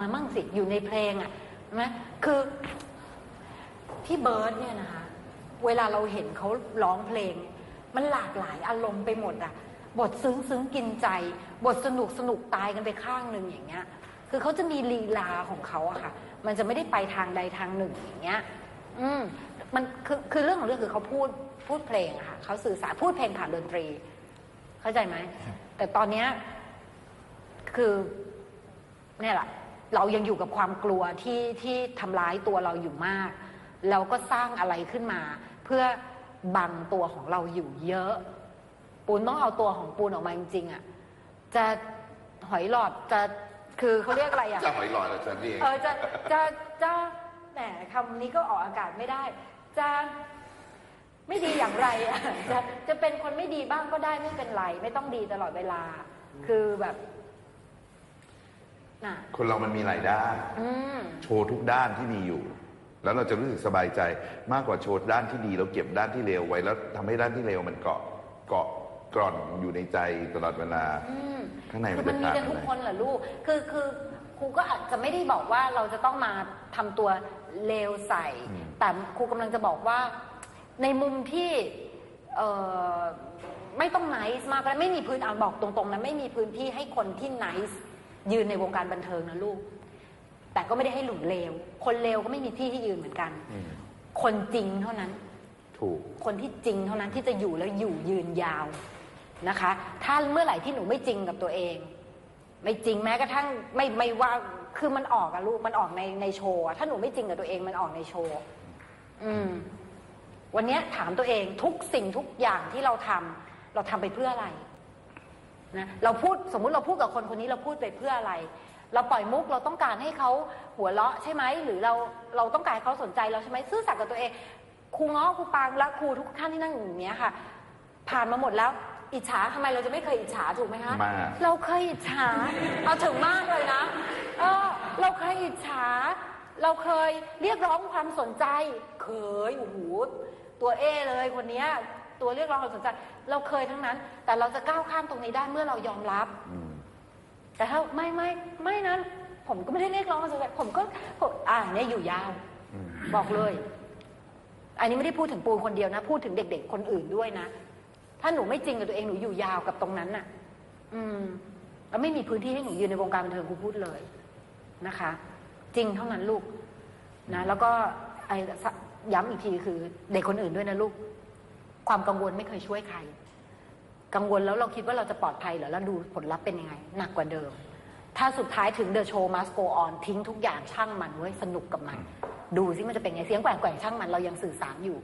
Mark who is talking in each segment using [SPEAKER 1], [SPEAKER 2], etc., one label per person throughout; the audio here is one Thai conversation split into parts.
[SPEAKER 1] มามั่งสิอยู่ในเพลงอะใช่ไหมคือพี่เบิร์ดเนี่ยนะคะเวลาเราเห็นเขาร้องเพลง มันหลากหลายอารมณ์ไปหมดอะบทซึ้งซึ้งกินใจ บทสนุกสนุกตายกันไปข้างหนึ่งอย่างเงี้ย คือเขาจะมีลีลาของเขาอะค่ะ มันจะไม่ได้ไปทางใดทางหนึ่งอย่างเงี้ย อืมมันคือคือเรื่องของเรื่องคือเขาพูดพูดเพลงอะค่ะเขาสื่อสารพูดเพลงผ่านดนตรี เข้าใจไหมแต่ตอนเนี้ยคือเนี่ยแหละ เรายังอยู่กับความกลัวที่ที่ทำร้ายตัวเราอยู่มาก แล้วก็สร้างอะไรขึ้นมา เพื่อบังตัวของเราอยู่เยอะ ปูนต้องเอาตัวของปูนออกมาจริงๆอะจะหอยหลอดจะคือเขาเรียกอะไรอะ
[SPEAKER 2] จะหอยหลอดอาจารย์นี่เอง
[SPEAKER 1] เออจะจะจะแหมคำนี้ก็ออกอากาศไม่ได้ จะไม่ดีอย่างไรอะจะจะเป็นคนไม่ดีบ้างก็ได้ไม่เป็นไร ไม่ต้องดีตลอดเวลา คือแบบ น่ะ
[SPEAKER 2] คนเรามันมีหลายด้าน
[SPEAKER 1] อืม
[SPEAKER 2] โชว์ทุกด้านที่มีอยู่ แล้วเราจะรู้สึกสบายใจมากกว่าโชว์ด้านที่ดีเราเก็บด้านที่เลวไว้แล้วทำให้ด้านที่เลวมันเกาะเกาะกร่อนอยู่ในใจตลอดเวลา
[SPEAKER 1] อืม
[SPEAKER 2] ข้างใน
[SPEAKER 1] คื
[SPEAKER 2] มัน
[SPEAKER 1] อมั
[SPEAKER 2] จะ
[SPEAKER 1] นมี
[SPEAKER 2] ต่าง
[SPEAKER 1] กัน
[SPEAKER 2] กัน
[SPEAKER 1] ทุก
[SPEAKER 2] ไหม
[SPEAKER 1] คนเหรอลูก คือคือครูก็อาจจะไม่ได้บอกว่าเราจะต้องมาทำตัวเลวใส่แต่ครูกำลังจะบอกว่า ในมุมที่เอ่อไม่ต้องไนส์มากแล้วไม่มีพื้นเอาบอกตรงๆนะไม่มีพื้นที่ให้คนที่ไนส์ ยืนในวงการบันเทิงนะลูก แต่ก็ไม่ได้ให้หลุมเลว คนเลวก็ไม่มีที่ให้ยืนเหมือนกัน
[SPEAKER 2] อืม
[SPEAKER 1] คนจริงเท่านั้น
[SPEAKER 2] ถูก
[SPEAKER 1] คนที่จริงเท่านั้นที่จะอยู่แล้วอยู่ยืนยาวนะคะ ถ้าเมื่อไหร่ที่หนูไม่จริงกับตัวเอง ไม่จริงแม้กระทั่งไม่ไม่ว่าคือมันออกอะลูกมันออกในในโชว์อะถ้าหนูไม่จริงกับตัวเองมันออกในโชว์อืม วันเนี้ยถามตัวเองทุกสิ่งทุกอย่างที่เราทำเราทำไปเพื่ออะไร นะเราพูดสมมุติเราพูดกับคนคนนี้เราพูดไปเพื่ออะไร เราปล่อยมุกเราต้องการให้เขาหัวเราะใช่ไหมหรือเราเราต้องการให้เขาสนใจเราใช่ไหมซื่อสัตย์กับตัวเองครูง้อครูปางและครูทุกท่านที่นั่งอยู่อย่างเนี้ยค่ะ ผ่านมาหมดแล้วอิจฉาทำไมเราจะไม่เคยอิจฉาถูกไหมคะ
[SPEAKER 2] มาก
[SPEAKER 1] เราเคยอิจฉาเอาถึงมากเลยนะเออเราเคยอิจฉา เราเคยเรียกร้องความสนใจ เคยโอ้โหตัวเอเลยคนเนี้ย ตัวเรียกร้องความสนใจเราเคยทั้งนั้น แต่เราจะก้าวข้ามตรงนี้ได้เมื่อเรายอมรับ
[SPEAKER 2] อืม
[SPEAKER 1] แต่ถ้าไม่ไม่ไม่นั้น ผมก็ไม่ได้เรียกร้องความสนใจผมก็ผมอ่าเนี่ยอยู่ยาว
[SPEAKER 2] อืม
[SPEAKER 1] บอกเลย อันนี้ไม่ได้พูดถึงปูนคนเดียวนะ พูดถึงเด็ก ๆ คนอื่นด้วยนะ ถ้าหนูไม่จริงกับตัวเองหนูอยู่ยาวกับตรงนั้นน่ะ อืมแล้วไม่มีพื้นที่ให้หนูยืนในวงการบันเทิงครูพูดเลยนะคะ จริงเท่านั้นลูกนะแล้วก็ไอ้สะย้ำอีกทีคือเด็กคนอื่นด้วยนะลูก ความกังวลไม่เคยช่วยใคร กังวลแล้วเราคิดว่าเราจะปลอดภัยเหรอแล้วดูผลลัพธ์เป็นยังไง หนักกว่าเดิม ถ้าสุดท้ายถึง The Show Must Go On ทิ้งทุกอย่างช่างมันเว้ยสนุกกับมัน ดูซิมันจะเป็นไงเสียงแกว่งแกว่งช่างมันเรายังสื่อสารอยู่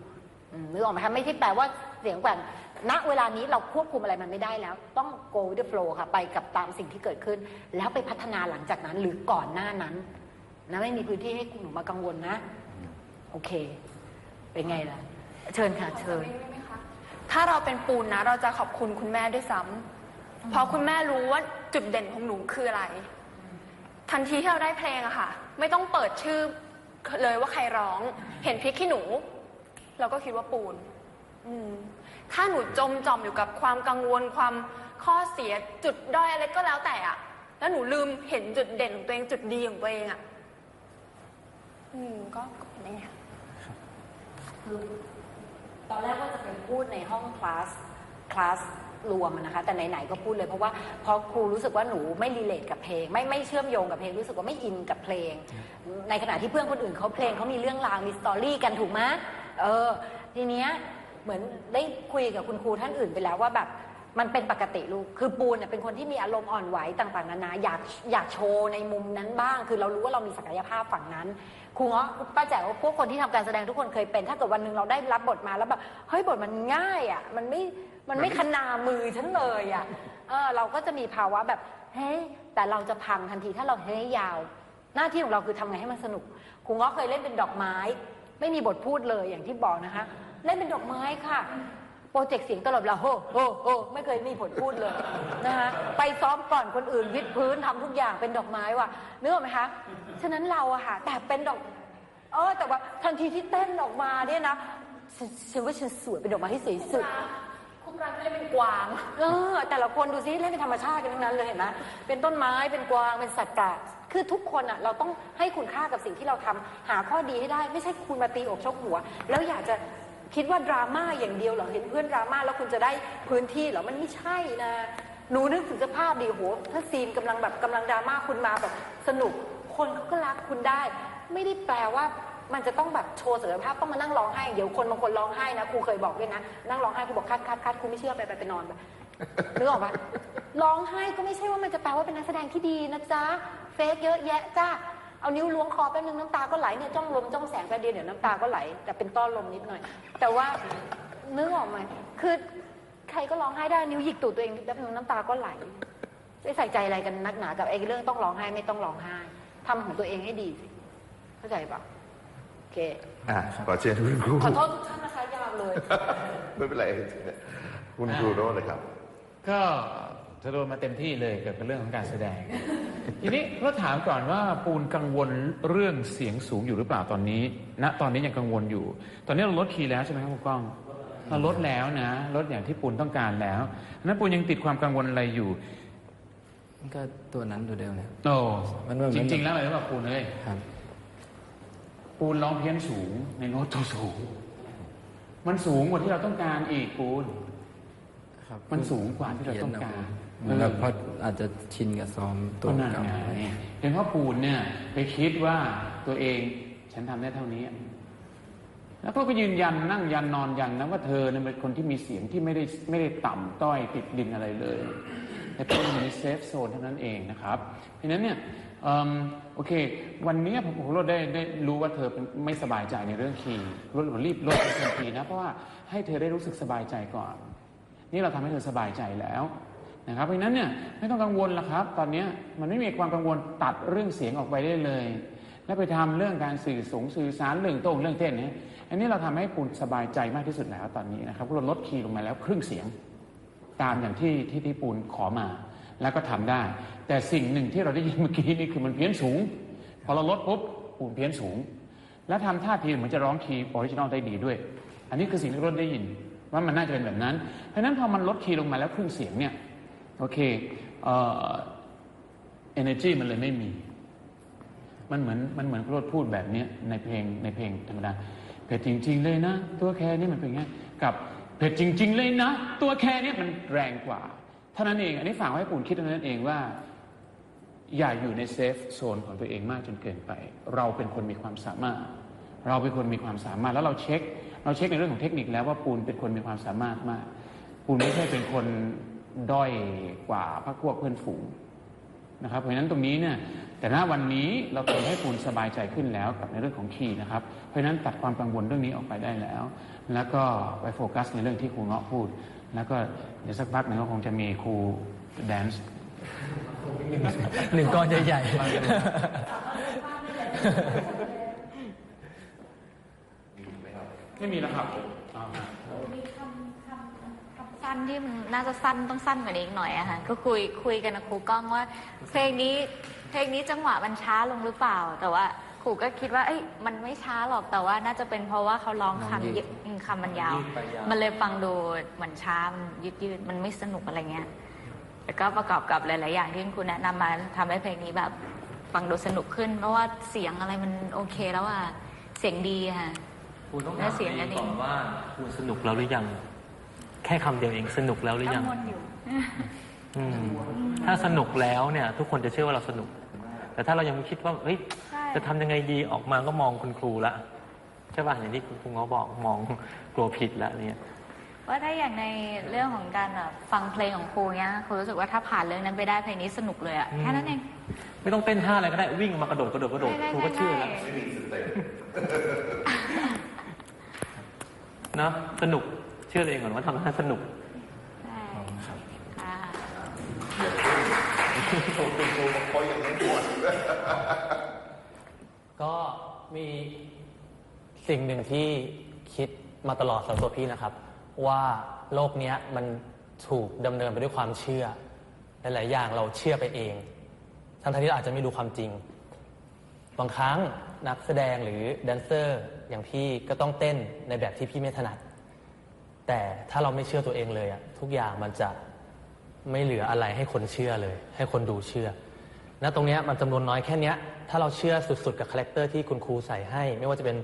[SPEAKER 1] อืมนึกออกไหมคะไม่ใช่แปลว่าเสียงแกว่งณเวลานี้เราควบคุมอะไรมันไม่ได้แล้ว ต้อง go with the flow ค่ะไปกับตามสิ่งที่เกิดขึ้น แล้วไปพัฒนาหลังจากนั้นหรือก่อนหน้านั้นนะไม่มีพื้นที่ให้หนูมากังวลนะ โอเค เป็นไงล่ะ เชิญค่ะ เชิญ
[SPEAKER 3] ถ้าเราเป็นปูนนะ เราจะขอบคุณคุณแม่ด้วยซ้ำเพราะคุณแม่รู้ว่าจุดเด่นของหนูคืออะไร ทันทีที่เราได้เพลงอะค่ะ ไม่ต้องเปิดชื่อเลยว่าใครร้อง เห็นพริกขี้หนู เราก็คิดว่าปูน อืมถ้าหนูจมจอมอยู่กับความกังวลความข้อเสียจุดด้อยอะไรก็แล้วแต่อะแล้วหนูลืมเห็นจุดเด่นของตัวเองจุดดีของตัวเองอะอืมก็ก็เป็นอย่างเงี้ย
[SPEAKER 1] คือ ตอนแรกว่าจะไปพูดในห้องคลาสคลาสรวมนะคะ แต่ไหนๆก็พูดเลยเพราะว่าพอครูรู้สึกว่าหนูไม่รีเลทกับเพลง ไม่ไม่เชื่อมโยงกับเพลงรู้สึกว่าไม่อินกับเพลง ในขณะที่เพื่อนคนอื่นเขาเพลงเขามีเรื่องราวมีสตอรี่กันถูกไหมเออทีเนี้ยเหมือนได้คุยกับคุณครูท่านอื่นไปแล้วว่าแบบ มันเป็นปกติลูก คือปูนเนยเป็นคนที่มีอารมณ์อ่อนไหวต่างๆนานา อยากอยากโชว์ในมุมนั้นบ้าง คือเรารู้ว่าเรามีศักยภาพฝั่งนั้น ครูเงาะป้าแจ๋วพวกคนที่ทำการแสดงทุกคนเคยเป็น ถ้าเกิดวันหนึ่งเราได้รับบทมาแล้วแบบ เฮ้ยบทมันง่ายอะ มันไม่ มันไม่ขนามือฉันเลยอะ เออเราก็จะมีภาวะแบบ เฮ้ย แต่เราจะพังทันทีถ้าเราเฮ้ยยาว หน้าที่ของเราคือทำไงให้มันสนุก ครูเงาะเคยเล่นเป็นดอกไม้ ไม่มีบทพูดเลยอย่างที่บอกนะคะ เล่นเป็นดอกไม้ค่ะ โปรเจกต์เสียงตลอดเวลาโฮโฮโฮไม่เคยมีผลพูดเลยนะคะไปซ้อมก่อนคนอื่นวิดพื้นทำทุกอย่างเป็นดอกไม้ว่ะนึกออกไหมคะ ฉะนั้นเราอะค่ะ แต่เป็นดอก เออ แต่ว่าทันทีที่เต้นออกมาเนี่ยนะฉันฉันว่าฉันสวยเป็นดอกไม้ที่สวยสุด
[SPEAKER 3] คุณรักเล่นเป็นกวาง
[SPEAKER 1] เออแต่ละคนดูซิเล่นเป็นธรรมชาติกันทั้งนั้นเลยเห็นไหมเป็นต้นไม้เป็นกวางเป็นสัตว์ป่าคือคือทุกคนอะเราต้องให้คุณค่ากับสิ่งที่เราทำหาข้อดีให้ได้ ไม่ใช่คุณมาตีอกชกหัว แล้วอยากจะ คิดว่าดราม่าอย่างเดียวเหรอเห็นเพื่อนดราม่าแล้วคุณจะได้พื้นที่เหรอมันไม่ใช่นะหนูนึกถึงสภาพดีโหถ้าซีนกำลังแบบกำลังดราม่าคุณมาแบบสนุก คนเขาก็รักคุณได้ ไม่ได้แปลว่ามันจะต้องแบบโชว์ศักยภาพต้องมานั่งร้องไห้เดี๋ยวคนบางคนร้องไห้นะครูเคยบอกด้วยนะนั่งร้องไห้ครูบอกคัดคัดคัดครูไม่เชื่อไปไปไปนอนไปนึกออกปะร้องไห้ก็ไม่ใช่ว่ามันจะแปลว่าเป็นนักแสดงที่ดีนะจ๊ะเฟกเยอะแยะจ้า เอานิ้วล้วงคอแป๊บนึงน้ำตาก็ไหลเนี่ยจ้องลมจ้องแสงแป๊บเดียวเดี๋ยวน้ำตาก็ไหล แต่เป็นต้อนลมนิดหน่อย แต่ว่านึกออกไหมคือใครก็ร้องไห้ได้นิ้วหยิกตูดตัวเองแป๊บนึงน้ำตาก็ไหลจะใส่ใจอะไรกันนักหนากับไอ้เรื่องต้องร้องไห้ไม่ต้องร้องไห้ทำของตัวเองให้ดีสิเข้าใจปะโอเค
[SPEAKER 2] อะขอเชิญคุณครู
[SPEAKER 1] ขอโทษทุกท่านนะคะยาวเลย
[SPEAKER 2] ไม่เป็นไรคุณครูโน้ตเลยครับ
[SPEAKER 4] ก็ จะโดนมาเต็มที่เลยเกี่ยวกับเรื่องของการแสดง ทีนี้เราถามก่อนว่าปูนกังวลเรื่องเสียงสูงอยู่หรือเปล่าตอนนี้ณตอนนี้ยังกังวลอยู่ ตอนนี้เราลดคีย์แล้วใช่ไหมครับคุณก้องเราลดแล้วนะลดอย่างที่ปูนต้องการแล้วนั้นปูนยังติดความกังวลอะไรอยู่
[SPEAKER 5] มันก็ตัวนั้นตัวเดิมเลย
[SPEAKER 4] โอ้
[SPEAKER 5] มันมัน
[SPEAKER 4] จริง ๆ แล้วอะไรรู้ป่ะปูนเลย
[SPEAKER 5] ครับ
[SPEAKER 4] ปูนร้องเพี้ยนสูงในโน้ตตัวสูง มันสูงกว่าที่เราต้องการอีกปูน
[SPEAKER 5] ครับ
[SPEAKER 4] มันสูงกว่าที่เราต้องการ
[SPEAKER 5] เหมือน แบบเพราะอาจจะชินกับซ้อมตัว
[SPEAKER 4] ก็นั่น
[SPEAKER 5] เก่า
[SPEAKER 4] ไงเป็นเพราะปูนเนี่ยไปคิดว่าตัวเองฉันทำได้เท่านี้ แล้วก็ไปยืนยันนั่งยันนอนยันนะว่าเธอเนี่ยเป็นคนที่มีเสียงที่ไม่ได้ไม่ได้ต่ำต้อยติดดินอะไรเลยแต่เป็นอยู่ในเซฟโซนเท่านั้นเองนะครับเพราะฉะนั้นเนี่ยเอิ่มโอเค วันนี้ผมผมได้ได้รู้ว่าเธอเป็นไม่สบายใจในเรื่องคีย์รถรีบลดทันทีนะเพราะว่าให้เธอได้รู้สึกสบายใจก่อน นี่เราทำให้เธอสบายใจแล้ว นะครับเพราะนั้นเนี่ยไม่ต้องกังวลละครับ ตอนนี้มันไม่มีความกังวลตัดเรื่องเสียงออกไปได้เลย แล้วไปทำเรื่องการสื่อสงสื่อสารเรื่องโต้งเรื่องเต้นเนี่ยอันนี้เราทำให้คุณสบายใจมากที่สุดแล้วตอนนี้นะครับเราลดคีย์ลงมาแล้วครึ่งเสียง ตามอย่างที่ที่ที่ปูนขอมาแล้วก็ทำได้ แต่สิ่งหนึ่งที่เราได้ยินเมื่อกี้นี่คือมันเพี้ยนสูง พอเราลดปุ๊บปูนเพี้ยนสูง แล้วทำท่าทีเหมือนจะร้องคีย์ออริจินอลได้ดีด้วย อันนี้คือสิ่งที่รถได้ยินว่ามันน่าจะเป็นแบบนั้น เพราะฉะนั้นพอมันลดคีย์ลงมาแล้วครึ่งเสียงเนี่ย โอเคเอ่อ energy มันเลยไม่มี มันเหมือนมันเหมือนรถพูดแบบเนี้ยในเพลงในเพลงธรรมดาเผ็ดจริง ๆ เลยนะ ตัวแค่นี้มันเป็นไงกับเผ็ดจริง ๆ เลยนะ ตัวแค่นี้มันแรงกว่าเท่านั้นเอง อันนี้ฝากไว้ให้ปูนคิดเท่านั้นเองว่า อย่าอยู่ในเซฟโซนของตัวเองมากจนเกินไป เราเป็นคนมีความสามารถ เราเป็นคนมีความสามารถแล้วเราเช็ค เราเช็คในเรื่องของเทคนิคแล้วว่าปูนเป็นคนมีความสามารถมาก ปูนไม่ใช่เป็นคน ด้อยกว่าพรรคพวกเพื่อนฝูงนะครับ เพราะฉะนั้นตรงนี้เนี่ยแต่ณวันนี้เราทำให้ปูนสบายใจขึ้นแล้วกับในเรื่องของคีย์นะครับ เพราะฉะนั้นตัดความกังวลเรื่องนี้ออกไปได้แล้ว แล้วก็ไปโฟกัสในเรื่องที่ครูเงาะพูด แล้วก็เดี๋ยวสักพักหนึ่งก็คงจะมีครูแดนซ์
[SPEAKER 5] หนึ่งก้อนใหญ่
[SPEAKER 4] ไม่มีแล้วครับอ่า
[SPEAKER 6] มีคำคำคำ สั้นที่มันน่าจะสั้นต้องสั้นกว่านี้อีกหน่อยอะค่ะก็คุยคุยกันกับครูก้องว่า เพลงนี้เพลงนี้จังหวะมันช้าลงหรือเปล่า แต่ว่าครูก็คิดว่าเอ้ยมันไม่ช้าหรอกแต่ว่าน่าจะเป็นเพราะว่าเขาร้องคำเยอะอืมคำมันยาวมันเลยฟังดูเหมือนช้ามันยืดยืดๆมันไม่สนุกอะไรเงี้ยแล้วก็ประกอบกับหลาย ๆ อย่างที่คุณแนะนำมาทำให้เพลงนี้แบบฟังดูสนุกขึ้น เพราะว่าเสียงอะไรมันโอเคแล้วอะเสียงดีค่ะ
[SPEAKER 7] คุณต้อง
[SPEAKER 6] และ
[SPEAKER 7] ถาม
[SPEAKER 6] เสี
[SPEAKER 7] ตัวย
[SPEAKER 6] ง
[SPEAKER 7] เอ
[SPEAKER 6] อั
[SPEAKER 7] ง
[SPEAKER 6] นนี้
[SPEAKER 7] ก่อนว่าคุณสนุกแล้วหรือยัง แค่คำเดียวเองสนุกแล้วหรือ
[SPEAKER 6] กั
[SPEAKER 7] ยัง
[SPEAKER 6] งวลอยู่
[SPEAKER 7] อืมถ้าสนุกแล้วเนี่ยทุกคนจะเชื่อว่าเราสนุก แต่ถ้าเรายังคิดว่าเฮ้ย
[SPEAKER 6] ใช่
[SPEAKER 7] จะทำยังไงดีออกมาก็มองคุณครูละใช่ป่ะอย่างที่คุณครูเขาบอกมองกลัวผิดละเนี่ย
[SPEAKER 6] ว่าถ้าอย่างในเรื่องของการแบบฟังเพลงของครูเนี้ยครูรู้สึกว่าถ้าผ่านเรื่องนั้นไปได้เพลงนี้สนุกเลยอะ
[SPEAKER 7] อืม
[SPEAKER 6] แค่นั้นเอง
[SPEAKER 7] ไม่ต้องเต้นท่าอะไรก็ได้วิ่งมากระโดดกระโดดกระโดด
[SPEAKER 6] ได้
[SPEAKER 7] ครูก็เชื่อแล้ว
[SPEAKER 6] ได้
[SPEAKER 7] เนอะสนุก เชื่อตัวเองก่อนว่าทำให้สนุก
[SPEAKER 6] ใช่ค่ะ
[SPEAKER 8] ก็มีสิ่งหนึ่งที่คิดมาตลอดสำหรับตัวพี่นะครับ ว่าโลกเนี้ยมันถูกดำเนินไปด้วยความเชื่อหลายๆอย่างเราเชื่อไปเอง ทั้งๆที่เราอาจจะไม่รู้ความจริง บางครั้งนักแสดงหรือแดนเซอร์อย่างพี่ก็ต้องเต้นในแบบที่พี่ไม่ถนัด แต่ถ้าเราไม่เชื่อตัวเองเลยอะทุกอย่างมันจะไม่เหลืออะไรให้คนเชื่อเลย ให้คนดูเชื่อณตรงเนี้ยมันจำนวนน้อยแค่เนี้ยถ้าเราเชื่อสุดๆกับคาแรคเตอร์ที่คุณครูใส่ให้ ไม่ว่าจะเป็น